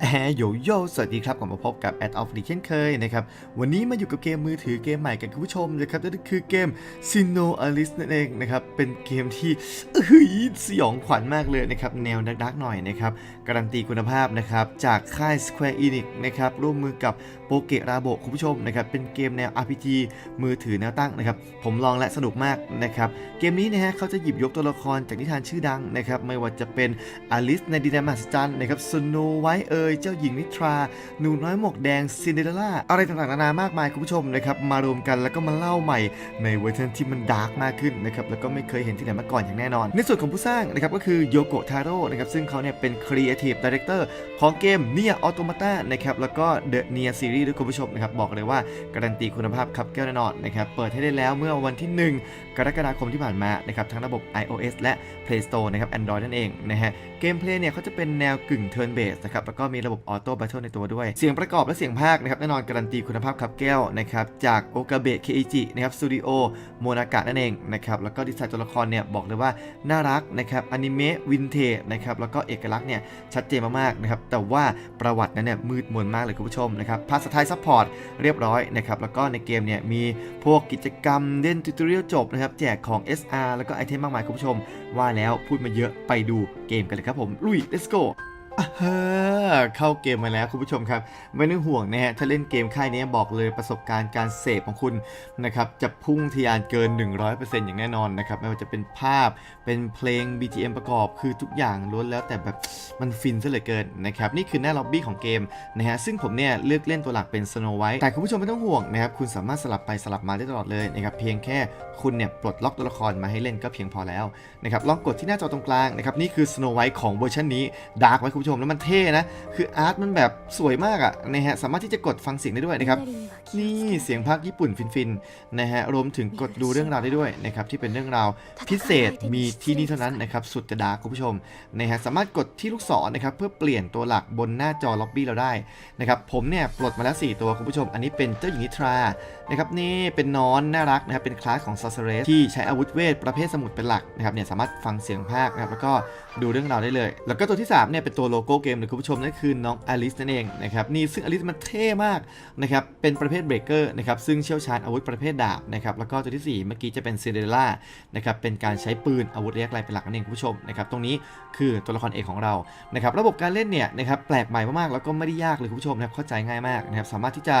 แอโยโย่สวัสดีครับกลับมาพบกับ Ad of l e เช่นเคยนะครับ วันนี้มาอยู่กับเกมมือถือเกมใหม่กันคุณผู้ชมนะครับนั่นคือเกม Sino Alice นั่นเองนะครับ เป็นเกมที่เฮ้ยสยองขวัญมากเลยนะครับ แนวดักๆหน่อยนะครับ การันตีคุณภาพนะครับ จากค่าย Square Enix นะครับ ร่วมมือกับโปเกะราโบคุณผู้ชมนะครับ เป็นเกมแนว RPG มือถือแนวตั้งนะครับ ผมลองและสนุกมากนะครับ เกมนี้นะฮะเขาจะหยิบยกตัวละครจากนิทานชื่อดังนะครับ ไม่ว่าจะเป็นอลิสในดินแดนมหัศจรรย์นะครับสโนไวท์เอย เจ้าหญิงนิทรา หนูน้อยหมวกแดงซินเดอเรลล่า อะไรต่างๆนานามากมายคุณผู้ชมนะครับมารวมกันแล้วก็มาเล่าใหม่ในเวอร์ชันที่มันดาร์กมากขึ้นนะครับแล้วก็ไม่เคยเห็นที่ไหนมาก่อนอย่างแน่นอน ในส่วนของผู้สร้างนะครับก็คือโยโกะทาโร่นะครับซึ่งเขาเนี่ยเป็น Creative Director ของเกม Nier Automata นะครับแล้วก็ The Nier Series ด้วยคุณผู้ชมนะครับบอกเลยว่าการันตีคุณภาพครับแก้วแน่นอนนะครับเปิดให้ได้แล้วเมื่อวันที่ 1 กรกฎาคมที่ผ่านมานะครับทั้งระบบ iOS และ Play Store นะครับ Android นั่นเองนะฮะเกมเพลย์เนี่ยเขาจะเป็นแนวกึ่ง Turn Based นะครับแล้วก็มีีระบบ Auto Battle ในตัวด้วย เสียงประกอบและเสียงพากย์นะครับแน่นอนการันตีคุณภาพครับแก้วนะครับจาก Okabe Keiichi นะครับสตูดิโอโมนากะนั่นเองนะครับแล้วก็ดีไซน์ตัวละครเนี่ยบอกเลยว่าน่ารักนะครับอนิเมะวินเทจนะครับแล้วก็เอกลักษณ์เนี่ยชัดเจนมากๆนะครับแต่ว่าประวัตินั้นเนี่ยมืดมนมากเลยคุณผู้ชมนะครับพาสไทซัพพอร์ตเรียบร้อยนะครับแล้วก็ในเกมเนี่ยมีพวกกิจกรรมเล่นทิวตอเรียลจบนะครับแจกของ SR แล้วก็ไอเทมมากมายคุณผู้ชม ว่าแล้วพูดมาเยอะไปดูเกมกันเลยครับผมลุย let's go เข้าเกมมาแล้วคุณผู้ชมครับ ไม่ต้องห่วงนะฮะถ้าเล่นเกมค่ายนี้บอกเลยประสบการณ์การเสพของคุณนะครับจะพุ่งทะยานเกิน 100%อย่างแน่นอนนะครับไม่ว่าจะเป็นภาพเป็นเพลง BGM ประกอบคือทุกอย่างล้วนแล้วแต่แบบมันฟินซะเหลือเกินนะครับนี่คือหน้าล็อบบี้ของเกมนะฮะซึ่งผมเนี่ยเลือกเล่นตัวหลักเป็น Snow White แต่คุณผู้ชมไม่ต้องห่วงนะครับคุณสามารถสลับไปสลับมาได้ตลอดเลยนะครับเพียงแค่คุณเนี่ยปลดล็อกตัวละครมาให้เล่นก็เพียงพอแล้วนะครับลองกดที่หน้าจอตรงกลางนะครับนี่คือ Snow White ของเวอร์ชันนี้ดาร์กไว้คุณผู้ชมแล้วมันเท่นะ คืออาร์ตมันแบบสวยมากอะนะฮะสามารถที่จะกดฟังเสียงได้ด้วยนะครับนี่เสียงภาคญี่ปุ่นฟินๆนะฮะรวมถึงกดดูเรื่องราวได้ด้วยนะครับที่เป็นเรื่องราวพิเศษมีที่นี่เท่านั้นนะครับสุดจะดาร์คุณผู้ชมนะฮะสามารถกดที่ลูกศรนะครับเพื่อเปลี่ยนตัวหลักบนหน้าจอล็อบบี้เราได้นะครับผมเนี่ยปลดมาแล้ว 4 ตัวคุณผู้ชม อันนี้เป็นเจ้าหญิงนิทรานะครับนี่เป็นนอนน่ารักนะครับเป็นคลาสของซ o ซเรสที่ใช้อาวุธเวทประเภทสมุดเป็นหลักนะครับเนี่ยสามารถฟังเสียงภาคนะครับแล้วก็ดูเรื่องราวได้เลย แล้วก็ตัวที่3เนี่ยเป็นตัวโลโก้เกมเลยคุณผู้ชมนั่นคือน้องอลิสนั่นเองนะครับนี่ซึ่งอลิสมันเท่มากนะครับเป็นประเภทเบรกเกอร์นะครับซึ่งเชี่ยวชาญอาวุธประเภทดาบนะครับแล้วก็ตัวที่ 4 เมื่อกี้จะเป็นซินเดอเรลล่านะครับเป็นการใช้ปืนอาวุธระยะไกลเป็นหลักนั่นเองคุณผู้ชมนะครับตรงนี้คือตัวละครเอกของเรานะครับระบบการเล่นเนี่ยนะครับแปลกใหม่มากๆแล้วก็ไม่ได้ยากเลยคุณผู้ชมนะครับเข้าใจง่ายมากนะครับสามารถที่จะ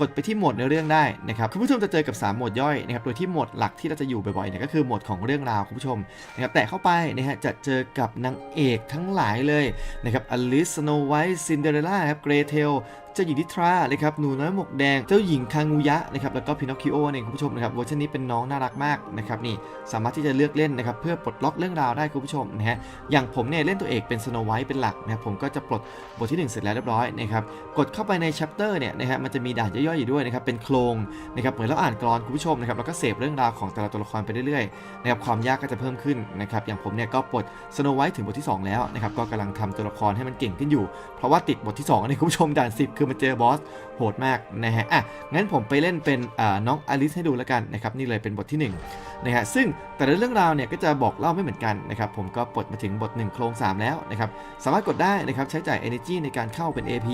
กดไปที่โหมดในเรื่องได้นะครับคุณผู้ชมจะเจอกับ 3 โหมดย่อยนะครับ โดยที่โหมดหลักที่เราจะอยู่บ่อยๆเนี่ยก็คือโหมดของเรื่องราวคุณผู้ชมนะครับแต่เข้าไปนะฮะจะเจอกับนางเอกทั้งหลายเลยนะครับอลิสโนไวท์ซินเดอเรลล่าครับเกรเทลเจ้าหญิงนิทรานะครับหนูน้อยหมวกแดง เจ้าหญิงคางูยะนะครับแล้วก็พินอคคิโอเองคุณผู้ชมนะครับเวอร์ชันนี้เป็นน้องน่ารักมากนะครับนี่สามารถที่จะเลือกเล่นนะครับเพื่อปลดล็อกเรื่องราวได้คุณผู้ชมนะฮะอย่างผมเนี่ยเล่นตัวเอกเป็นสโนไวท์เป็นหลักนะครับผมก็จะปลดบทที่หนึ่งเสร็จแล้วเรียบร้อยนะครับกดเข้าไปในชัปเตอร์เนี่ยนะฮะมันจะมีด่านย่อยๆอยู่ด้วยนะครับเป็นโครงนะครับเหมือนเราอ่านกรอนคุณผู้ชมนะครับแล้วก็เสพเรื่องราวของแต่ละตัวละครไปเรื่อยๆนะครับความยากก็จะเพิ่มขึ้นนะครับอย่างผมเนี่ยก็ปลดสโนไวท์ถึงบทที่สองแล้วนะครับก็กำลังทำตัวละครให้มันเก่งขึ้นอยู่ เพราะว่าติดบทที่2อันคุณผู้ชมด่าน10คือมันเจอบอสโหดมากนะฮะอะงั้นผมไปเล่นเป็นน้องอลิสให้ดูแล้วกันนะครับนี่เลยเป็นบทที่1นะฮะซึ่งแต่ละเรื่องราวเนี่ยก็จะบอกเล่าไม่เหมือนกันนะครับผมก็ปลดมาถึงบท 1 โครง 3 แล้วนะครับสามารถกดได้นะครับใช้จ่าย energy ในการเข้าเป็น AP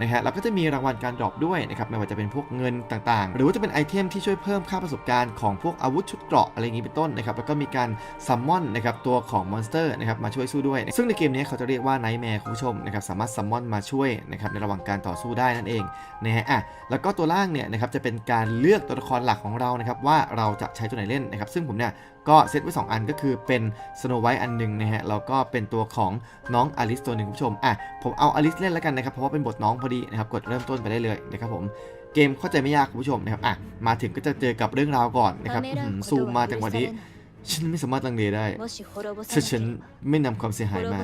นะฮะแล้วก็จะมีรางวัลการดรอปด้วยนะครับไม่ว่าจะเป็นพวกเงินต่างๆ หรือว่าจะเป็นไอเทมที่ช่วยเพิ่มค่าประสบการณ์ของพวกอาวุธชุดเกราะอะไรอย่างนี้เป็นต้นนะครับแล้วก็มีการซัมมอนนะครับตัวของมอนสเตอร์นะครับมาช่วยสู้ด้วย ซึ่งในเกมนี้เขาจะเรียกว่าไนท์แมร์คุณผู้ชมนะครับสามารถซัมมอนมาช่วยนะครับในระหว่างการต่อสู้ได้นั่นเองนะฮะอะแล้วก็ตัวล่างเนี่ยนะครับจะเป็นการเลือกตัวละครหลักของเรานะครับว่าเราจะใช้ตัวไหนเล่นนะครับ ซึ่งผมเนี่ยก็เซตไว้ 2 อันก็คือเป็นสโนไวท์อันหนึ่งนะฮะแล้วก็เป็นตัวของน้องอลิสตัวหนึ่งคุณผู้ชมอะผมเอาอลิสเล่นแล้วกันนะครับเพราะว่าเป็นบทน้องพอดีนะครับกดเริ่มต้นไปได้เลยนะครับผมเกมเข้าใจไม่ยากคุณผู้ชมนะครับอะมาถึงก็จะเจอกับเรื่องราวก่อนนะครับอื้อหือซูมมาจังหวะนี้ฉันไม่สามารถลังเลได้ถ้าฉันไม่นำความเสียหายมา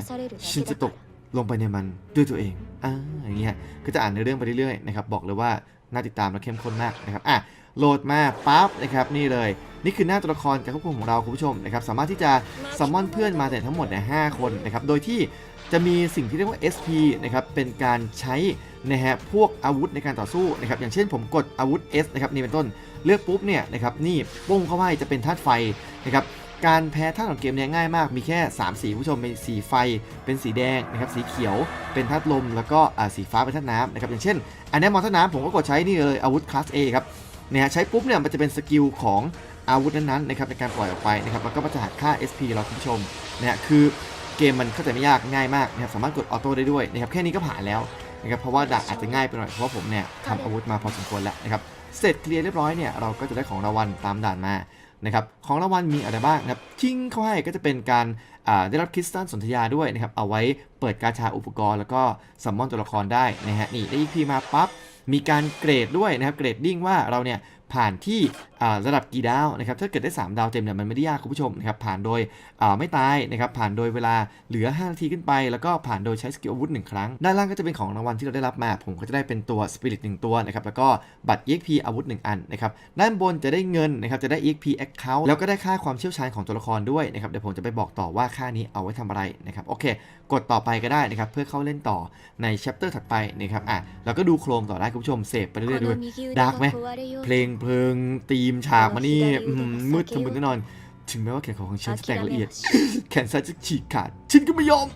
ฉันจะตก ลงไปในมันด้วยตัวเองอ่าอย่างเงี้ยก็จะอ่านในเรื่องไปเรื่อยๆนะครับบอกเลยว่าน่าติดตามและเข้มข้นมากนะครับอะโหลดมาปั๊บนะครับนี่เลย นี่คือหน้าตัวละครการควบคุมของเราคุณผู้ชมนะครับสามารถที่จะซัมมอนเพื่อนมาแต่ทั้งหมดเนี่ยหคนนะครับโดยที่จะมีสิ่งที่เรียกว่า SP นะครับเป็นการใช้นะฮะพวกอาวุธในการต่อสู้นะครับอย่างเช่นผมกดอาวุธ S นะครับนี่เป็นต้นเลือกปุ๊บเนี่ยนะครับนี่ปุ้งเข้าไปจะเป็นธาตุไฟนะครับ การแพ้ท่าตุของเกมเนี่ยง่ายมากมีแค่ 3 สีผู้ชมเป็นสีไฟ เป็นสีแดงนะครับสีเขียว เป็นธาตุลมแล้วก็สีฟ้าเป็นธาตุน้ำนะครับอย่างเช่น อันนี้มอนธาตุน้ำผมก็กดใช้นี่เลยอาวุธคลาส A ครับเนี่ยฮะใช้ปุ๊บเนี่ยมันจะเป็นสกิลของอาวุธนั้นๆนะครับในการปล่อยออกไปนะครับแล้วก็มันจะหักค่า SP เราคุณผู้ชมเนี่ยคือเกมมันเข้าใจไม่ยากง่ายมากนะครับสามารถกดออโต้ได้ด้วยนะครับแค่นี้ก็ผ่านแล้วนะครับเพราะว่าด่าอาจจะง่ายไปหน่อยเพราะว่าผมเนี่ยทำอาวุธมาพอสมควรแล้วนะครับเสร็จเคลียร์เรียบร้อยเนี่ยเราก็จะได้ของรางวัลตามด่านมา นะครับของรางวัลมีอะไรบ้างนะครับทิ้งเขาให้ก็จะเป็นการได้รับคริสตัลสนธยาด้วยนะครับเอาไว้เปิดกาชาอุปกรณ์ แล้วก็สัมมอนตัวละครได้นะฮะนี่ได้ EP มาปั๊บมีการเกรดด้วยนะครับเกรดดิ้งว่าเราเนี่ย ผ่านที่อ่าระดับกี่ดาวนะครับถ้าเกิดได้ 3 ดาวเต็มเนี่ยมันไม่ได้ยากคุณผู้ชมนะครับผ่านโดยอ่าไม่ตายนะครับผ่านโดยเวลาเหลือ 5 นาทีขึ้นไป แล้วก็ผ่านโดยใช้สกิลอาวุธหนึ่งครั้ง ด้านล่างก็จะเป็นของรางวัลที่เราได้รับมา ผมก็จะได้เป็นตัวสปิริตหนึ่งตัวนะครับแล้วก็บัตร EXP อาวุธ 1 อันนะครับด้านบนจะได้เงินนะครับจะได้ EXP Account แล้วก็ได้ค่าความเชี่ยวชาญของตัวละครด้วยนะครับเดี๋ยวผมจะไปบอกต่อว่าค่านี้เอาไว้ทำอะไรนะครับโอเค กดต่อไปก็ได้นะครับเพื่อเข้าเล่นต่อใน chapter ถัดไปนะครับอะแล้วก็ดูโครงต่อได้คุณผู้ชมเสพไปเรื่อยๆด้วยดาร์กไหมเพลงเพลิงธีมฉากมานี่อื้อหือมืดทะมึนแน่นอน ถึงแม้ว่าแขนของของฉันจะแตกละเอียด แขนซ้ายจะฉีกขาด ฉันก็ไม่ยอม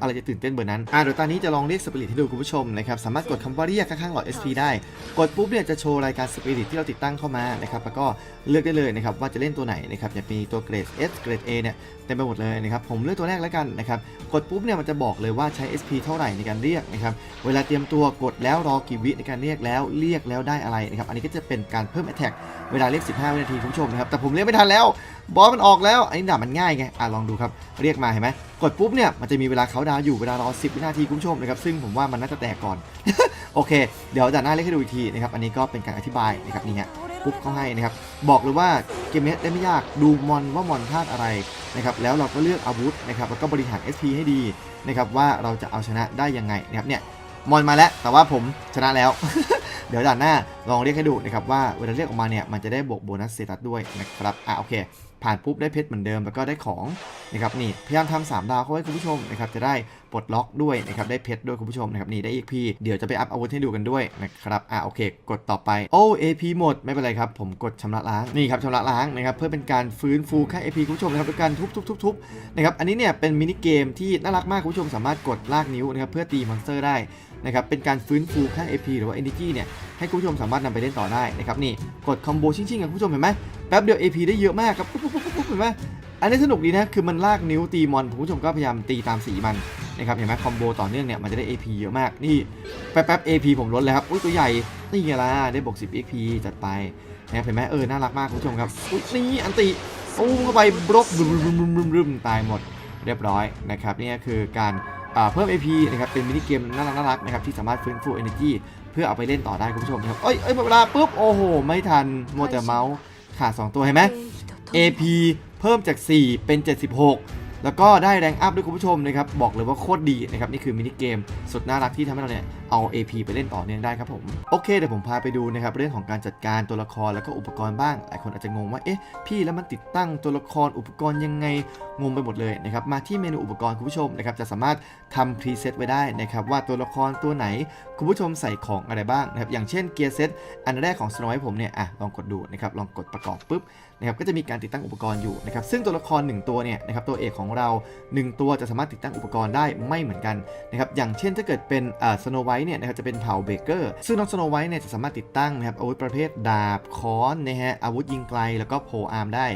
อะไรจะตื่นเต้นเบอร์นั้น อะเดี๋ยวตอนนี้จะลองเรียกสปิริตให้ดูคุณผู้ชมนะครับ สามารถกดคำว่าเรียกข้างๆหลอด SP ได้ กดปุ๊บเนี่ยจะโชว์รายการสปิริตที่เราติดตั้งเข้ามานะครับ แล้วก็เลือกได้เลยนะครับว่าจะเล่นตัวไหนนะครับอย่ามีตัวเกรด S เกรด A เนี่ยเต็มไปหมดเลยนะครับ ผมเลือกตัวแรกแล้วกันนะครับ กดปุ๊บเนี่ยมันจะบอกเลยว่าใช้ SP เท่าไหร่ในการเรียกนะครับ เวลาเตรียมตัวกดแล้วรอกี่วิในการเรียกแล้ว เรียกแล้วได้อะไรนะครับ อันนี้ก็จะเป็นการเพิ่ม attack เวลาเรียก 15 วินาทีคุณผู้ชมนะครับ แต่ผมเรียกไม่ทันแล้ว บอสมันออกแล้วอันนี้ด่ามันง่ายไงอะลองดูครับเรียกมาเห็นไหมกดปุ๊บเนี่ยมันจะมีเวลาเขาดาวอยู่เวลารอ10 วินาทีคุณผู้ชมนะครับซึ่งผมว่ามันน่าจะแตกก่อน โอเค เดี๋ยวด่านหน้าเรียกให้ดูอีกทีนะครับอันนี้ก็เป็นการอธิบายนะครับนี่ฮะปุ๊บเขาให้นะครับบอกเลยว่าเกมนี้ได้ไม่ยากดูมอนว่ามอนธาตุอะไรนะครับแล้วเราก็เลือกอาวุธนะครับแล้วก็บริหาร SP ให้ดีนะครับว่าเราจะเอาชนะได้ยังไงนะครับเนี่ยมอนมาแล้วแต่ว่าผมชนะแล้ว เดี๋ยวด่านหน้าลองเรียกให้ดูนะครับว่าเวลาเรียกออกมาเนี่ยมันจะได้บวกโบนัสเซตัสด้วยนะครับอะโอเค ผ่านปุ๊บได้เพชรเหมือนเดิมแล้วก็ได้ของนะครับนี่พยายามทำสามดาวเข้าไว้คุณผู้ชมนะครับจะได้ปลดล็อกด้วยนะครับได้เพชรด้วยคุณผู้ชมนะครับนี่ได้ EP เดี๋ยวจะไปอัพอาวุธให้ดูกันด้วยนะครับอะโอเค กดต่อไปโอ้ AP หมดไม่เป็นไรครับผมกดชำระล้างนี่ครับชำระล้างนะครับเพื่อเป็นการฟื้นฟูค่า AP คุณผู้ชมนะครับด้วยการทุบๆๆๆนะครับอันนี้เนี่ยเป็นมินิเกมที่น่ารักมากคุณผู้ชมสามารถกดลากนิ้วนะครับเพื่อตีมอนสเตอร์ได้ นะครับเป็นการฟื้นฟูค่า AP หรือว่า Energy เนี่ยให้คุณผู้ชมสามารถนำไปเล่นต่อได้นะครับนี่กดคอมโบชิ่งๆกับคุณผู้ชมเห็นไหมแป๊บเดียว AP ได้เยอะมากครับปุ๊บปุ๊บปุ๊บปุ๊บเห็นไหมอันนี้สนุกดีนะคือมันลากนิ้วตีมอนคุณผู้ชมก็พยายามตีตามสีมันนะครับเห็นไหมคอมโบต่อเนื่องเนี่ยมันจะได้ AP เยอะมากนี่แป๊บแป๊บ AP ผมลดเลยครับอุ้ยตัวใหญ่นี่ไงล่ะได้บวก10 AP จัดไปนะครับเห็นไหมเออน่ารักมากคุณผู้ชมครับอุ้ยนี่อันติโอ้เข้าไปบล็อกบึ้มบึ้มรึมรึมตายหมดเรียบร้อยนะครับนี่คือการ เพิ่ม AP นะครับเป็นมินิเกมน่ารักน่ารักนะครับที่สามารถฟื้นฟู energy เพื่อเอาไปเล่นต่อได้คุณผู้ชมนะครับเอ้ยเอ้ยหมดเวลาปุ๊บโอ้โห ไม่ทันมัวแต่เมาส์ขาด2ตัวเห็นไหม AP เพิ่มจาก 4 เป็น 76 แล้วก็ได้แรงอัพด้วยคุณผู้ชมนะครับบอกเลยว่าโคตรดีนะครับนี่คือมินิเกมสุดน่ารักที่ทำให้เราเนี่ยเอา AP ไปเล่นต่อเนื่องได้ครับผมโอเคเดี๋ยวผมพาไปดูนะครับเรื่องของการจัดการตัวละครแล้วก็อุปกรณ์บ้างหลายคนอาจจะงงว่าเอ๊ะพี่แล้วมันติดตั้งตัวละครอุปกรณ์ยังไงงงไปหมดเลยนะครับมาที่เมนูอุปกรณ์คุณผู้ชมนะครับจะสามารถทำพรีเซตไว้ได้นะครับว่าตัวละครตัวไหนคุณผู้ชมใส่ของอะไรบ้างนะครับอย่างเช่นเกียร์เซตอันแรกของสโนไวท์ผมเนี่ยอะลองกดดูนะครับลองกดประกอบปุ๊บ นะครับก็จะมีการติดตั้งอุปกรณ์อยู่นะครับซึ่งตัวละคร 1 ตัวเนี่ยนะครับตัวเอกของเรา 1 ตัวจะสามารถติดตั้งอุปกรณ์ได้ไม่เหมือนกันนะครับอย่างเช่นถ้าเกิดเป็นอ่าสโนไวท์เนี่ยนะครับจะเป็นเผ่าเบเกอร์ซึ่งน้องสโนไวท์เนี่ยจะสามารถติดตั้งนะครับอาวุธประเภทดาบค้อนนะฮะอาวุธยิงไกลแล้วก็โพอาร์มได้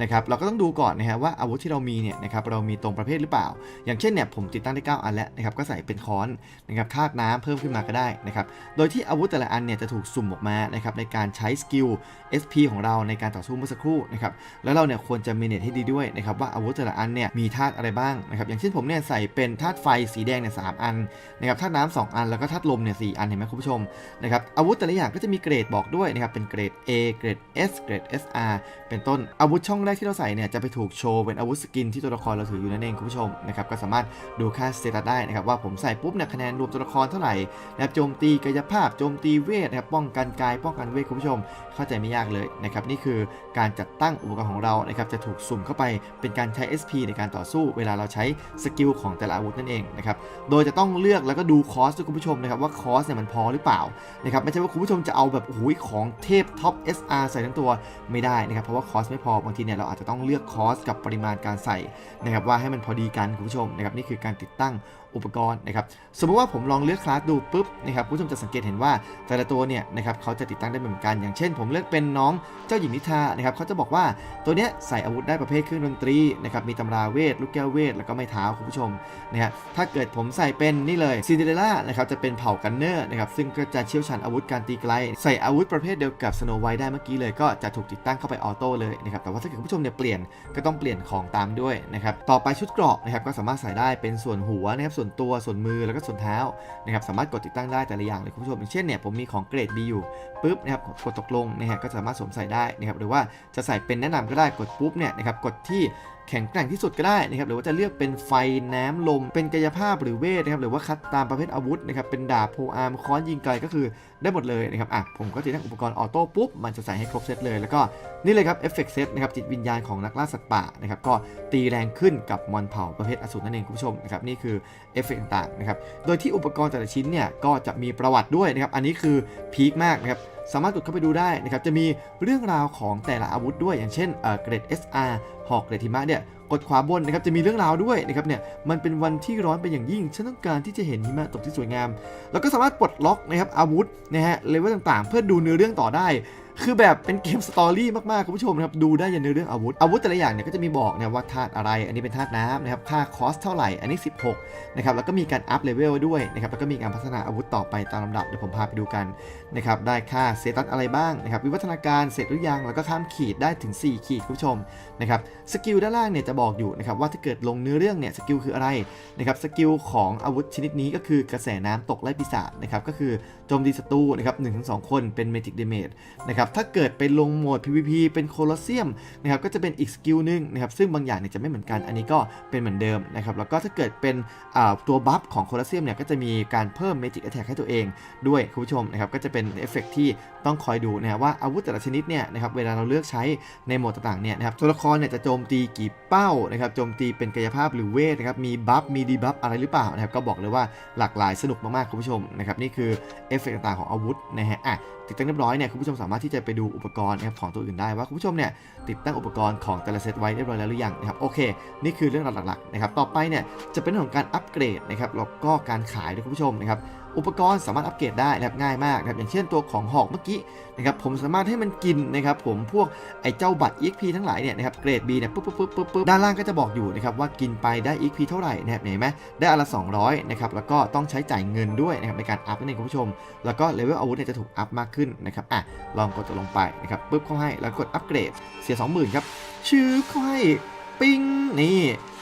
นะครับเราก็ต้องดูก่อนนะฮะว่าอาวุธที่เรามีเนี่ยนะครับเรามีตรงประเภทหรือเปล่า อย่างเช่นเนี่ยผมติดตั้งได้ 9 อันแล้วนะครับก็ใส่เป็นค้อนนะครับคาดน้ำเพิ่มขึ้นมาก็ได้นะครับโดยที่อาวุธแต่ละอันเนี่ยจะถูกสุ่มออกมานะครับในการใช้สกิล SP ของเราในการต่อสู้เมื่อสักครู่นะครับแล้วเราเนี่ยควรจะมีเนตให้ดีด้วยนะครับว่าอาวุธแต่ละอันเนี่ยมีธาตุอะไรบ้างนะครับอย่างเช่นผมเนี่ยใส่เป็นธาตุไฟสีแดงเนี่ยสามอันนะครับธาตุน้ำสองอันแล้วก็ธาตุลมเนี่ยสอันเห็นไหมคุณผู้ชมนะครับอาวุธแต่ละอย่างก็จะมีเกรดบอกด้วยนะครับเป็นเกรด A เกรด S เกรด SR เป็นต้นอาวุธช่องแรกที่เราใส่เนี่ยจะไปถูกโชว์เป็นอาวุธสกินที่ตัวละครเราถืออยู่นั่นเองคุณผู้ชมนะครับก็สามารถดูค่าสเตตัสได้นะครับว่าผมใส่ปุ๊บเนี่ยคะแนนรวมตัวละครเท่าไหร่นะครับโจมตีกายภาพโจมตีเวทนะครับป้องกันกายป้องกันเวทคุณผู้ชม เข้าใจไม่ยากเลยนะครับนี่คือการจัดตั้งอุปกรณ์ของเรานะครับจะถูกสุ่มเข้าไปเป็นการใช้ SP ในการต่อสู้เวลาเราใช้สกิลของแต่ละอาวุธนั่นเองนะครับโดยจะต้องเลือกแล้วก็ดูคอสด้วยคุณผู้ชมนะครับว่าคอสเนี่ยมันพอหรือเปล่านะครับไม่ใช่ว่าคุณผู้ชมจะเอาแบบโอ้โหของเทพท็อป SR ใส่ทั้งตัวไม่ได้นะครับเพราะว่าคอสไม่พอบางทีเนี่ยเราอาจจะต้องเลือกคอสกับปริมาณการใส่นะครับว่าให้มันพอดีกันคุณผู้ชมนะครับนี่คือการติดตั้งอุปกรณ์นะครับสมมติว่าผมลองเลือกคลาสดูปุ๊บนะครับผู้ชมจะสังเกตเห็นว่าแต่ละตัวเนี่ยนะครับเขาจะติดตั้งได้เหมือนกัน อย่างเช่น ผมเลือกเป็นน้องเจ้าหญิงนิทรานะครับเขาจะบอกว่าตัวเนี้ยใส่อาวุธได้ประเภทเครื่องดนตรีนะครับมีตำราเวทลูกแก้วเวทแล้วก็ไม้เท้าคุณผู้ชมนะฮะถ้าเกิดผมใส่เป็นนี่เลยซินเดอเรลล่านะครับจะเป็นเผ่ากันเนอร์นะครับซึ่งก็จะเชี่ยวชาญอาวุธการตีไกล ใส่อาวุธประเภทเดียวกับสโนไวท์ได้เมื่อกี้เลยก็จะถูกติดตั้งเข้าไปออโต้เลยนะครับแต่ว่าถ้าเกิดผู้ชมเนี่ยเปลี่ยนก็ต้องเปลี่ยนของตามด้วยนะครับต่อไปชุดเกราะนะครับก็สามารถใส่ได้เป็นส่วนหัวนะครับส่วนตัวส่วนมือแล้วก็ส่วนเท้านะครับสามารถกดติดตั้งได้แต่ละอย่างเลยคุณผู้ชมอย่างเช่นเนี่ยผมมีของเกรด B อยู่ปุ๊บนะครับกดตกลงนะฮะก็สามารถสวมใส่ได้นะครับหรือว่าจะใส่เป็นแนะนำก็ได้กดปุ๊บเนี่ยนะครับกดที่ แข็งแกร่งที่สุดก็ได้นะครับหรือว่าจะเลือกเป็นไฟน้ำลม เป็นกายภาพหรือเวทนะครับหรือว่าคัดตามประเภทอาวุธนะครับเป็นดาบโพอาร์มค้อนยิงไกลก็คือได้หมดเลยนะครับอะผมก็ติดตั้งอุปกรณ์ออโต้ปุ๊บมันจะใส่ให้ครบเซตเลย แล้วก็นี่เลยครับเอฟเฟกต์เซตนะครับจิตวิญญาณของนักล่าสัตว์ป่านะครับก็ตีแรงขึ้นกับมอนเผ่าประเภทอสูรนั่นเองคุณผู้ชมนะครับนี่คือเอฟเฟกต์ต่างๆนะครับโดยที่อุปกรณ์แต่ละชิ้นเนี่ยก็จะมีประวัติด้วยนะครับอันนี้คือพีคมากนะครับ สามารถกดเข้าไปดูได้นะครับจะมีเรื่องราวของแต่ละอาวุธด้วย อย่างเช่นเกรด SR หอกเกรดหิมะเนี่ยกดขวาบนนะครับจะมีเรื่องราวด้วยนะครับเนี่ยมันเป็นวันที่ร้อนเป็นอย่างยิ่งฉันต้องการที่จะเห็นหิมะตกที่สวยงาม แล้วก็สามารถปลดล็อกนะครับอาวุธนะฮะเลเวลต่างๆ เพื่อดูเนื้อเรื่องต่อได้ คือแบบเป็นเกมสตอรี่มากๆ คุณผู้ชมนะครับ ดูได้ยันในเรื่องอาวุธ อาวุธแต่ละอย่างเนี่ยก็จะมีบอกนะว่าธาตุอะไร อันนี้เป็นธาตุน้ำนะครับ ค่าคอสเท่าไหร่ อันนี้ 16 นะครับ แล้วก็มีการอัพเลเวลด้วยนะครับ แล้วก็มีการพัฒนาอาวุธต่อไปตามลำดับ เดี๋ยวผมพาไปดูกันนะครับ ได้ค่าเซตัสอะไรบ้างนะครับ วิวัฒนาการเสร็จหรือยัง แล้วก็ข้ามขีดได้ถึง 4 ขีดคุณผู้ชมนะครับ สกิลด้านล่างเนี่ยจะบอกอยู่นะครับว่าถ้าเกิดลงเนื้อเรื่องเนี่ย สกิลคืออะไรนะครับ สกิลของอาวุธชนิดนี้ก็คือกระแสน้ำตกไล่ปีศาจนะครับ ก็คือ โจมตีศัตรูนะครับหนึ่งถึงสองคนเป็นเมจิกเดเมจนะครับถ้าเกิดไปลงโหมด PVP เป็นโคลอสเซียมนะครับก็จะเป็นอีกสกิลหนึ่งนะครับซึ่งบางอย่างเนี่ยจะไม่เหมือนกันอันนี้ก็เป็นเหมือนเดิมนะครับแล้วก็ถ้าเกิดเป็นตัวบัฟของโคลอสเซียมเนี่ยก็จะมีการเพิ่มเมจิกแอ t แทกให้ตัวเองด้วยคุณผู้ชมนะครับก็จะเป็นเอฟเฟกที่ต้องคอยดูนะว่าอาวุธแต่ละชนิดเนี่ยนะครับเวลาเราเลือกใช้ในโหมดต่างๆเนี่ยนะครับตัวละครเนี่ยจะโจมตีกี่เป้านะครับโจมตีเป็นกายภาพหรือเวทนะครับมีบัฟมีดีบัฟอะไรหรือเปล่านะครับก็บอกเลยว่าหลากหลายสนุกมากๆคุณผู้ชมนะครับนี่คือเอฟเฟกต่างๆของอาวุธนะฮะอะติดตั้งเรียบร้อยเนี่ยคุณผู้ชมสามารถที่จะไปดูอุปกรณ์นะครับของตัวอื่นได้ว่าคุณผู้ชมเนี่ยติดตั้งอุปกรณ์ของแต่ละเซตไว้เรียบร้อยแล้วหรือยังนะครับโอเค นี่คือเรื่องหลักๆนะครับต่อไปเนี่ยจะเป็นเรื่องของการอัปเกรดนะครับแล้วก็การขายด้วยคุณผู้ชมนะครับ อุปกรณ์สามารถอัปเกรดได้นะครับง่ายมากนะครับอย่างเช่นตัวของหอกเมื่อกี้นะครับผมสามารถให้มันกินนะครับผมพวกไอ้เจ้าบัตร EXP ทั้งหลายเนี่ยนะครับเกรด B เนี่ยปุ๊บปุ๊บปุ๊บปุ๊บปุ๊บด้านล่างก็จะบอกอยู่นะครับว่ากินไปได้ EXP เท่าไหร่นะครับเห็นไหมได้อนละ 200นะครับแล้วก็ต้องใช้จ่ายเงินด้วยนะครับในการอัพนั่นเองคุณผู้ชม แล้วก็เลเวลอาวุธเนี่ยจะถูกอัพมากขึ้นนะครับอะลองกดตัวลงไปนะครับปุ๊บเข้าให้แล้วกดอัปเกรดเสีย 20,000ครับชื่อเข้าให้ปิ้งนี่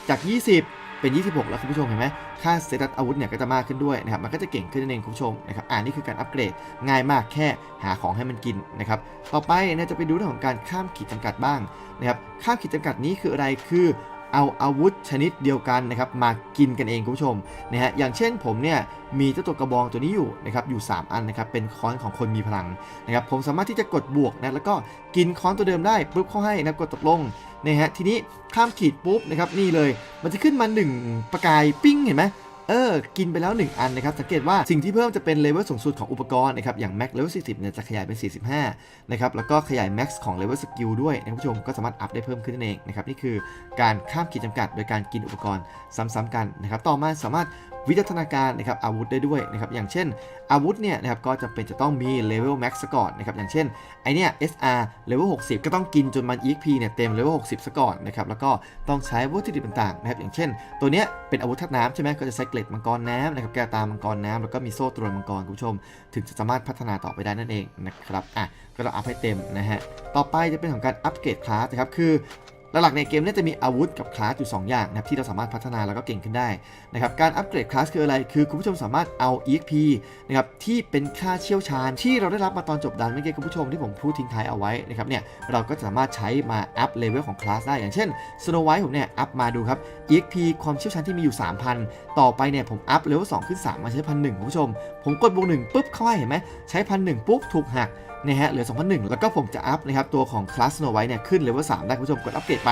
จาก 20 เป็น 26 แล้วคุณผู้ชมเห็นไหมค่าเซตัสอาวุธเนี่ยก็จะมากขึ้นด้วยนะครับ มันก็จะเก่งขึ้นนั่นเองคุณผู้ชมนะครับ อ่านี่คือการอัปเกรดง่ายมากแค่หาของให้มันกินนะครับ ต่อไปเนี่ยจะไปดูเรื่องของการข้ามขีดจำกัดบ้างนะครับ ข้ามขีดจำกัดนี้คืออะไร คือ เอาอาวุธชนิดเดียวกันนะครับมากินกันเองคุณผู้ชมนะฮะอย่างเช่นผมเนี่ยมีเจ้าตัวกระบองตัวนี้อยู่นะครับอยู่ 3 อันนะครับเป็นค้อนของคนมีพลังนะครับผมสามารถที่จะกดบวกนะแล้วก็กินค้อนตัวเดิมได้ปุ๊บเข้าให้นะกดตกลงนะฮะทีนี้ข้ามขีดปุ๊บนะครับนี่เลย มันจะขึ้นมา 1 ประกายปิ้งเห็นไหม เออกินไปแล้ว 1 อันนะครับสังเกตว่าสิ่งที่เพิ่มจะเป็นเลเวลสูงสุดของอุปกรณ์นะครับอย่าง Max Level 40เนี่ยจะขยายเป็น 45นะครับแล้วก็ขยาย Max ของ Level Skill ด้วยนะผู้ชมก็สามารถอัพได้เพิ่มขึ้นนั่นเองนะครับนี่คือการข้ามขีดจำกัดโดยการกินอุปกรณ์ซ้ำๆกันนะครับต่อมาสามารถ วิวัฒนาการนะครับอาวุธได้ด้วยนะครับอย่างเช่น อาวุธเนี่ยนะครับก็จะเป็นจะต้องมีเลเวล Max ซะก่อนนะครับอย่างเช่นไอเนี่ย SR เลเวล60 ก็ต้องกินจนมัน EXP เนี่ยเต็มเลเวล60ซะก่อนนะครับแล้วก็ต้องใช้วัตถุดิบต่างๆนะครับอย่างเช่น ตัวเนี้ยเป็นอาวุธธาตุน้ำใช่ไหมก็จะใช้เกล็ดมังกรน้ำนะครับแก้วตามังกรน้ำแล้วก็มีโซ่ตรวนมังกรคุณผู้ชม ถึงจะสามารถพัฒนาต่อไปได้นั่นเองนะครับอะก็ต้องอัพให้เต็มนะฮะต่อไปจะเป็นของการอัปเกรดคลาสนะครับคือ หลักๆในเกมเนี่ยจะมีอาวุธกับคลาสอยู่ 2 อย่างนะครับที่เราสามารถพัฒนาแล้วก็เก่งขึ้นได้นะครับการอัปเกรดคลาสคืออะไร คือคุณผู้ชมสามารถเอา EXP นะครับที่เป็นค่าเชี่ยวชาญ ที่เราได้รับมาตอนจบดันเมื่อกี้คุณผู้ชมที่ผมพูดทิ้งท้ายเอาไว้นะครับเนี่ยเราก็สามารถใช้มาอัพเลเวลของคลาสได้อย่างเช่น Snow White ผมเนี่ยอัพมาดูครับ EXP ความเชี่ยวชาญที่มีอยู่ 3,000 ต่อไปเนี่ยผมอัพเลเวล2ขึ้น 3 มาใช้พันหนึ่งคุณผู้ชม ผมกดบวกหนึ่งปุ๊บเข้าให้เห็นไหมใช้พันหนึ่งปุ๊บถูกหัก นะฮะเหลือ 2,001 แล้วก็ผมจะอัพนะครับตัวของคลาสโนไว้เนี่ยขึ้นเลเวล3ได้คุณผู้ชมกดอัปเกรดไป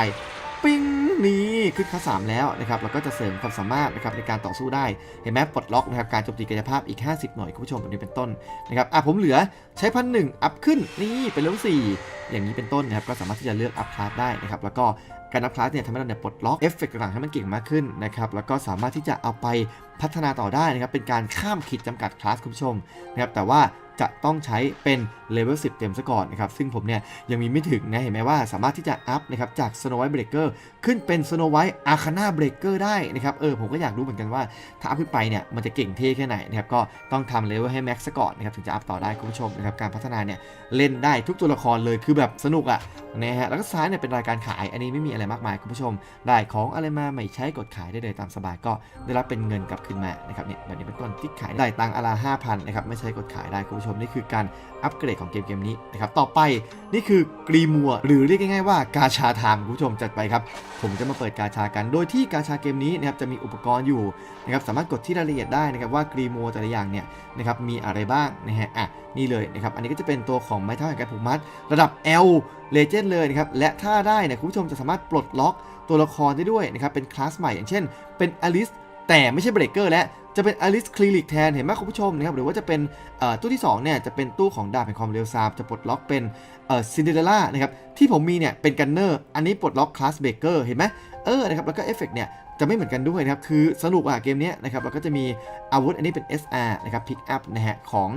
ปิ้งนี่ขึ้นคลาส3แล้วนะครับแล้วก็จะเสริมความสามารถนะครับในการต่อสู้ได้เห็นไหมปลดล็อกนะครับการโจมตีกายภาพอีก 50 หน่วยคุณผู้ชมแบบนี้เป็นต้นนะครับอะผมเหลือใช้พันหนึ่งอัพขึ้นนี่เป็นเลเวล4อย่างนี้เป็นต้นนะครับก็สามารถที่จะเลือกอัพคลาสได้นะครับแล้วก็การอัพคลาสเนี่ยทำให้เราเนี่ยปลดล็อกเอฟเฟกต์ต่างๆให้มันเก่งมากขึ้นนะครับแล้วก็สามารถที่จะเอาไปพัฒนาต่อได้นะครับเป็นการข้ามขีดจำกัดคลาสคุณผู้ชมนะครับแต่ว่าจะต้องใช้เป็นเลเวล10 เต็มซะก่อนนะครับ ซึ่งผมเนี่ยยังมีไม่ถึงนะ เห็นไหมว่าสามารถที่จะอัพนะครับจาก Snow White Breaker ขึ้นเป็น Snow White Arcana Breaker ได้นะครับ เออผมก็อยากรู้เหมือนกันว่า ถ้าอัพขึ้นไปเนี่ยมันจะเก่งเท่แค่ไหนนะครับ ก็ต้องทำเลเวลให้แม็กซ์ซะก่อนนะครับถึงจะอัพต่อได้คุณผู้ชมนะครับ การพัฒนาเนี่ยเล่นได้ทุกตัวละครเลยคือแบบสนุกอะนะฮะ แล้วก็ซ้ายเนี่ยเป็นรายการขาย อันนี้ไม่มีอะไรมากมายคุณผู้ชม ได้ของอะไรมาไม่ใช้กดขายได้เลยตามสบายก็ได้รับเป็นเงินกลับคืนมานะครับเนี่ยแบบนี้เป็นต้นที่ขายได้ตังอละห้าพันนะครับไม่ใช้กดขายได้คุณผู้ชมนี่คือการ อัปเกรดของเกมเกมนี้นะครับต่อไปนี่คือกรีมัวหรือเรียกง่ายๆว่ากาชาไทม์คุณผู้ชมจัดไปครับ ผมจะมาเปิดกาชากัน โดยที่กาชาเกมนี้นะครับจะมีอุปกรณ์อยู่นะครับสามารถกดที่รายละเอียดได้นะครับว่ากรีมัวแต่ละอย่างเนี่ยนะครับมีอะไรบ้างนะฮะอะนี่เลยนะครับอันนี้ก็จะเป็นตัวของไม้เท้าแห่งการผูกมัด ระดับ L Legend เลยนะครับและถ้าได้เนี่ยคุณผู้ชมจะสามารถปลดล็อกตัวละครได้ด้วยนะครับเป็นคลาสใหม่อย่างเช่น เป็นอลิส แต่ไม่ใช่เบรกเกอร์และจะเป็นอลิสคลีลิกแทนเห็นไหมคุณผู้ชมนะครับหรือว่าจะเป็นตู้ที่2เนี่ยจะเป็นตู้ของดาบแห่งความเร็วซามจะปลดล็อกเป็นซินเดอเรลล่านะครับที่ผมมีเนี่ยเป็นกันเนอร์อันนี้ปลดล็อกคลาสเบรกเกอร์เห็นไหมเออนะครับแล้วก็เอฟเฟกเนี่ย จะไม่เหมือนกันด้วยนะครับ คือสนุกอะเกมนี้นะครับแล้วก็จะมีอาวุธอันนี้เป็น SR นะครับพิกอัพนะฮะของ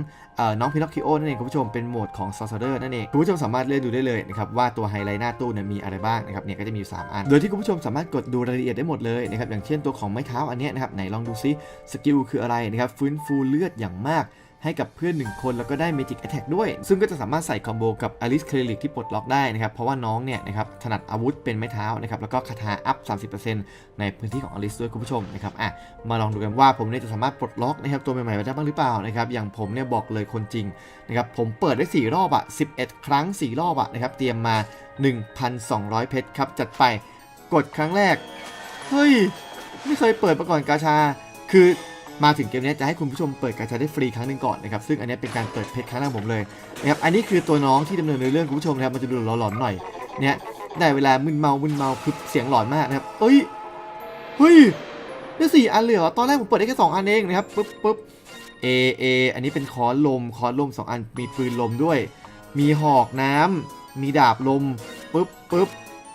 น้องพินอคคิโอนั่นเองคุณผู้ชมเป็นโหมดของ s o r c e r e r นั่นเองคุณผู้ชมสามารถเล่นดูได้เลยนะครับว่าตัวไฮไลท์หน้าตู้เนี่ยมีอะไรบ้างนะครับเนี่ยก็จะมีอยู่3อัน โดยที่คุณผู้ชมสามารถกดดูรายละเอียดได้หมดเลยนะครับอย่างเช่นตัวของไม้เท้าอันนี้นะครับไหนลองดูซิสกิลคืออะไรนะครับฟื้นฟูเลือดอย่างมาก ให้กับเพื่อน 1 คนแล้วก็ได้ Magic Attack ด้วย ซึ่งก็จะสามารถใส่คอมโบกับ Alice c l e r i c ที่ปลดล็อกได้นะครับ เพราะว่าน้องเนี่ยนะครับถนัดอาวุธเป็นไม้เท้านะครับ แล้วก็คาถาอัพ 30%ในพื้นที่ของ Alice ด้วยคุณผู้ชมนะครับ อะ มาลองดูกันว่าผมเนี่ยจะสามารถปลดล็อกนะครับตัวใหม่ๆมาได้บ้างหรือเปล่านะครับ อย่างผมเนี่ยบอกเลยคนจริงนะครับ ผมเปิดได้ 4 รอบอะ11 ครั้ง 4 รอบอะนะครับ เตรียมมา 1,200 เพชรครับ จัดไป กดครั้งแรก เฮ้ย ไม่เคยเปิดมาก่อนกาชา คือ มาถึงเกมนี้จะให้คุณผู้ชมเปิดกาชาได้ฟรีครั้งหนึ่งก่อนนะครับซึ่งอันนี้เป็นการเปิดเพชรครั้งแรกของผมเลยนะครับอันนี้คือตัวน้องที่ดำเนินในเรื่องคุณผู้ชมนะครับมันจะดูหลอนๆหน่อยเนี่ยได้เวลามึนเมามึนเมาคือเสียงหลอนมากนะครับเอ้ยเฮ้ยได้สี่อันเลยเหรอตอนแรกผมเปิดได้แค่สองอันเองนะครับปึ๊บปึ๊บเอเออันนี้เป็นค้อนลมค้อนลมสองอันมีปืนลมด้วย มีหอกน้ำมีดาบลมปึ๊บปึ๊บ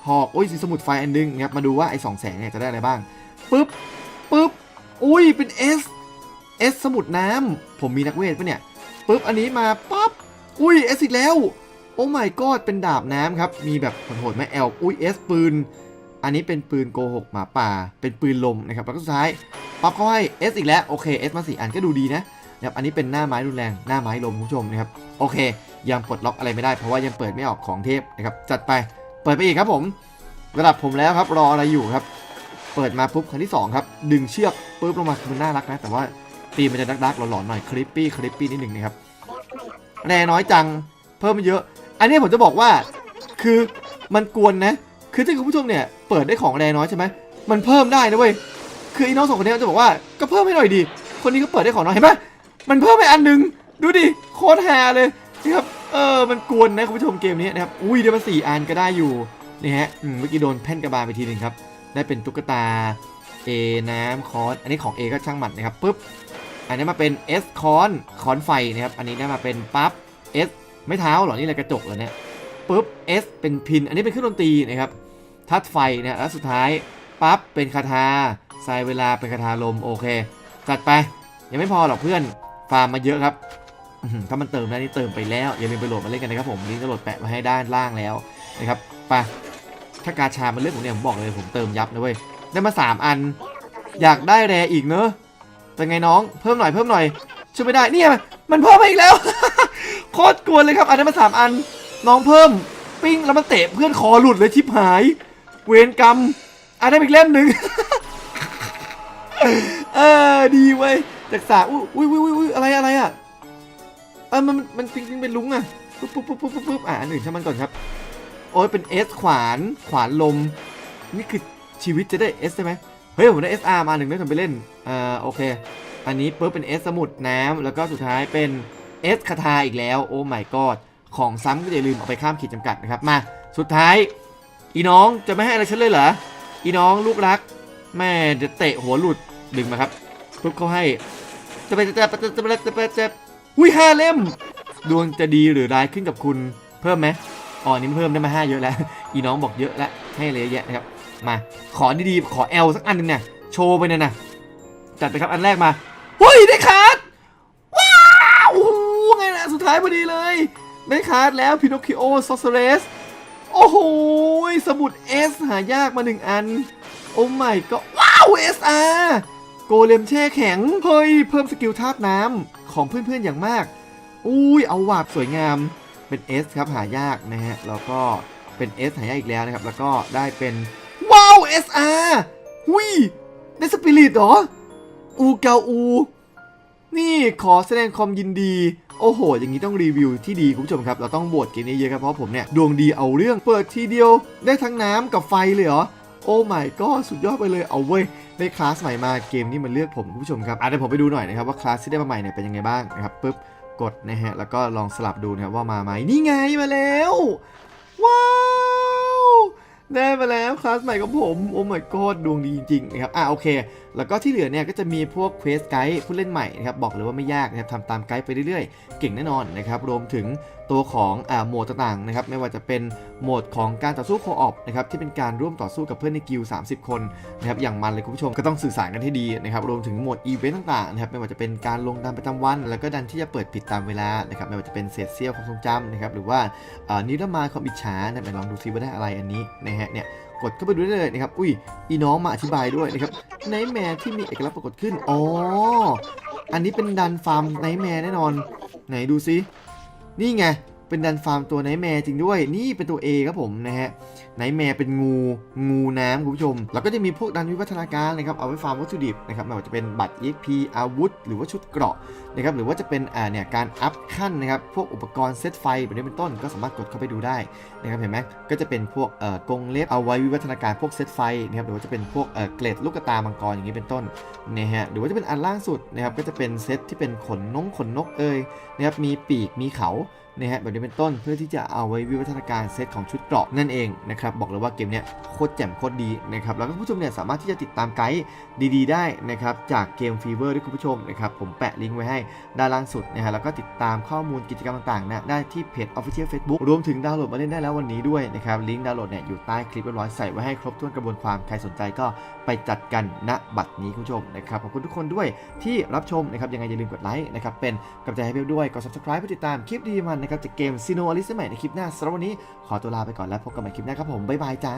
หอกโอ้ยสีสมุดไฟอันนึงนะครับมาดูว่าไอ้สองแสงเนี่ยจะได้อะไรบ้างปึ๊บปึ๊บอุ้ยเป็น S S ส เอสสมุดน้ำผมมีนักเวทปะเนี่ยปึ๊บอันนี้มาปั๊บอุ้ย S อีกแล้ว โอ้ my god เป็นดาบน้ำครับ มีแบบโหดๆไหม L อุ้ย S ปืน อันนี้เป็นปืนโกหกหมาป่า เป็นปืนลมนะครับแล้วก็สุดท้ายปั๊บเข้าให้ S อีกแล้วโอเค S มาสี่อันก็ดูดีนะนะครับอันนี้เป็นหน้าไม้รุนแรงหน้าไม้ลมคุณผู้ชมนะครับโอเค ยังปลดล็อกอะไรไม่ได้เพราะว่ายังเปิดไม่ออกของเทพนะครับจัดไปเปิดไปอีกครับผมระดับผมแล้วครับรออะไรอยู่ครับ เปิดมาปุ๊บครั้งที่สองครับดึงเชือกปุ๊บลงมามันน่ารักนะแต่ว่า ตีมมันจะดักๆหลอนๆหน่อยคลิปปี้คลิปปี้นิดหนึ่งนะครับแน่น้อยจังเพิ่มเยอะ อันนี้ผมจะบอกว่าคือมันกวนนะ คือถ้าคุณผู้ชมเนี่ยเปิดได้ของแรงน้อยใช่ไหมมันเพิ่มได้นะเว้ยคือไอ้น้องสองคนนี้จะบอกว่าก็เพิ่มให้หน่อยดี คนนี้ก็เปิดได้ของน้อยเห็นไหมมันเพิ่มไปอันหนึง ดูดิโคตรแฮเลยนะครับเออมันกวนนะคุณผู้ชมเกมนี้นะครับอุ้ยได้มาสี่อันก็ได้อยู่นี่ฮะเมื่อกี้โดนแผ่นกระบาลไปทีหนึ่งครับได้เป็นตุ๊กตา A น้ำคอนอันนี้ของ A ก็ช่างหมัดนะครับปุ๊บ อันนี้มาเป็น S คอนคอนไฟนะครับ อันนี้ได้มาเป็นปั๊บ S ไม่เท้าเหรอ นี่อะไรกระจกเหรอเนี่ยปุ๊บ S เป็นพิน อันนี้เป็นเครื่องดนตรีนะครับ ทัดไฟนะแล้วสุดท้ายปั๊บเป็นคาถาใส่เวลาเป็นคาถาลมโอเค จัดไป ยังไม่พอหรอกเพื่อน ฟาร์มมาเยอะครับ ถ้ามันเติมได้นี่เติมไปแล้ว อย่าลืมไปโหลดมาเล่นกันนะครับผมลิงก์จะโหลดแปะมาให้ด้านล่างแล้วนะครับไปถ้ากาชามันเลือกผมเนี่ยผมบอกเลยผมเติมยับนะเว้ยได้มา 3 อัน อยากได้แรอีกเนอะ เป็นไงน้อง เพิ่มหน่อยเพิ่มหน่อย ช่วยไม่ได้เนี่ยมันเพิ่มมาอีกแล้ว โคตรกวนเลยครับ อันนี้มาสามอัน น้องเพิ่ม ปิ้งแล้วมันเตะเพื่อนคอหลุดเลยชิบหาย เวรกรรม อันนี้อีกเล่มหนึ่งเออดีเว้ยจากสาอุ้ยอุ้ยอุ้ยอุ้ยอะไรอะไรอะเออมันมันจริงๆเป็นลุงอะปุ๊บปุ๊บปุ๊บปุ๊บปุ๊บอะอันอื่นช่างมันก่อนครับ โอ้ยเป็นเอสขวานขวานลม นี่คือชีวิตจะได้ S ใช่ไหม เฮ้ยผมได้ SR มาหนึ่งได้ทำไปเล่นอ่าโอเค อันนี้ปุ๊บเป็น S สมุดน้ำแล้วก็สุดท้ายเป็น S คาถาอีกแล้ว โอ้ my god ของซ้ำก็อย่าลืมเอาไปข้ามขีดจำกัดนะครับ มา สุดท้าย อีน้องจะไม่ให้อะไรฉันเลยเหรอ อีน้องลูกรัก แม่จะเตะหัวหลุดดึงมาครับปุ๊บเขาให้ จะไปจะไปจะไปจะไปจะไปจะหุ้ยห้าเล่ม ดวงจะดีหรือร้ายขึ้นกับคุณ เพิ่มไหมอ๋อนี้เพิ่มได้มาห้าเยอะแล้ว อีน้องบอกเยอะแล้วให้เลยเยอะแยะนะครับ มา ขอดีๆ ขอแอลสักอันหนึงเนี่ยโชว์ไปเนี่ยนะจัดไปครับอันแรกมาเฮ้ยได้คาร์ดว้าวโอ้โหไงนะสุดท้ายพอดีเลย ได้คาร์ดแล้วพินอคคิโอซอสเรสโอ้โหสมุด S หายากมาหนึ่งอัน โอ้ไม่ก็ว้าว SR โกเลมแช่แข็งเฮ้ยเพิ่มสกิลธาตุน้ำของเพื่อนๆอย่างมาก อุ้ยเอาวาบสวยงามเป็น S ครับหายากนะฮะแล้วก็เป็น S หายากอีกแล้วนะครับ แล้วก็ได้เป็นาว SR หุยได้สปิริตเหรอ อูเกาอู นี่ขอแสดงความยินดี โอ้โห อย่างนี้ต้องรีวิวที่ดีคุณผู้ชมครับ เราต้องโหวตเกมนี้เยอะครับ เพราะผมเนี่ย ดวงดีเอาเรื่องเปิดทีเดียว ได้ทั้งน้ำกับไฟเลยเหรอ โอ้ my ก็สุดยอดไปเลยเอาเว้ย ได้คลาสใหม่มาเกมนี้มันเลือกผมคุณผู้ชมครับอะเดี๋ยวผมไปดูหน่อยนะครับว่าคลาสที่ได้มาใหม่เนี่ยเป็นยังไงบ้างนะครับปุ๊บกดนะฮะแล้วก็ลองสลับดูนะครับว่ามาไหมนี่ไงมาแล้วว้า ได้มาแล้วคลาสใหม่ของผมโอ้ my god ดวงดีจริงๆนะครับอ่าโอเค แล้วก็ที่เหลือเนี่ยก็จะมีพวกเควสไกด์ผู้เล่นใหม่นะครับบอกเลยว่าไม่ยากนะครับทำตามไกด์ไปเรื่อยๆ เก่งแน่นอนนะครับรวมถึง ตัวของอโหมดต่างๆนะครับไม่ว่าจะเป็นโหมดของการต่อสู้โคออปนะครับที่เป็นการร่วมต่อสู้กับเพื่อนในกิล30 คนนะครับอย่างมันเลยคุณผู้ชมก็ต้องสื่อสารกันให้ดีนะครับรวมถึงโหมดอีเวนต์ต่างๆนะครับไม่ว่าจะเป็นการลงดันประจำวัน แล้วก็ดันที่จะเปิดปิดตามเวลานะครับไม่ว่าจะเป็นเศษเสี้ยวความทรงจำนะครับหรือว่านิรมาความอิจฉานะไปลองดูซิว่าได้อะไรอันนี้นะฮะเนี่ยกดเข้าไปดูได้เลยนะครับ อุ้ย อีน้องมาอธิบายด้วยนะครับไนแมร์ที่มีเอกลักษณ์ปรากฏขึ้น อ๋อ อันนี้เป็นดันฟาร์มไนแมร์แน่นอน ไหนดูซิ นี่ไง เป็นดันฟาร์มตัวไนแมร์จริงด้วย นี่เป็นตัว A ครับผมนะฮะไนแมร์เป็นงู งูน้ำคุณผู้ชม แล้วก็จะมีพวกดันวิวัฒนาการนะครับเอาไว้ฟาร์มวัตถุดิบนะครับไม่ว่าจะเป็นบัตร EXP อาวุธ หรือว่าชุดเกราะนะครับหรือว่าจะเป็นอ่าเนี่ยการอัพขั้นนะครับพวกอุปกรณ์เซตไฟแบบนี้เป็นต้นก็สามารถกดเข้าไปดูได้นะครับเห็นไหมก็จะเป็นพวกเอ่อกรงเล็บเอาไว้วิวัฒนาการพวกเซตไฟนะครับหรือว่าจะเป็นพวกเอ่อเกล็ดลูกตามังกรอย่างนี้เป็นต้นนะฮะหรือว่าจะเป็นอันล่างสุดนะครับก็จะเป็นเซตที่เป็นขนนงขนนกเอ่ยนะครับมีปีกมีเขา นะฮะแบบนี้เป็นต้นเพื่อที่จะเอาไว้วิวัฒนาการเซตของชุดเกราะนั่นเองนะครับบอกเลยว่าเกมเนี้ยโคตรแจ่มโคตรดีนะครับแล้วก็ผู้ชมเนี่ยสามารถที่จะติดตามไกด์ดีๆ ได้นะครับจากเกมฟีเวอร์ด้วยคุณผู้ชมนะครับผมแปะลิงก์ไว้ให้ด้านล่างสุดนะฮะแล้วก็ติดตามข้อมูลกิจกรรมต่างๆนะได้ที่เพจ Official Facebook รวมถึงดาวน์โหลดมาเล่นได้แล้ววันนี้ด้วยนะครับลิงก์ดาวน์โหลดเนี่ยอยู่ใต้คลิปเรียบร้อยใส่ไว้ให้ครบถ้วนกระบวนความใครสนใจก็ไปจัดกันณบัดนี้คุณผู้ชมนะครับขอบคุณทุกคนด้วยที่รับชมนะครับยังไงอย่าลืมกดไลค์นะครับเป็นกำลังใจให้เบลด้วยกด subscribe เพื่อติดตามคลิปดีมันนะครับจากเกมซีโนอลิสใหม่ในคลิปหน้าสำหรับวันนี้ขอตัวลาไปก่อนแล้วพบกันใหม่คลิปหน้าครับผมบ๊ายบายจ้า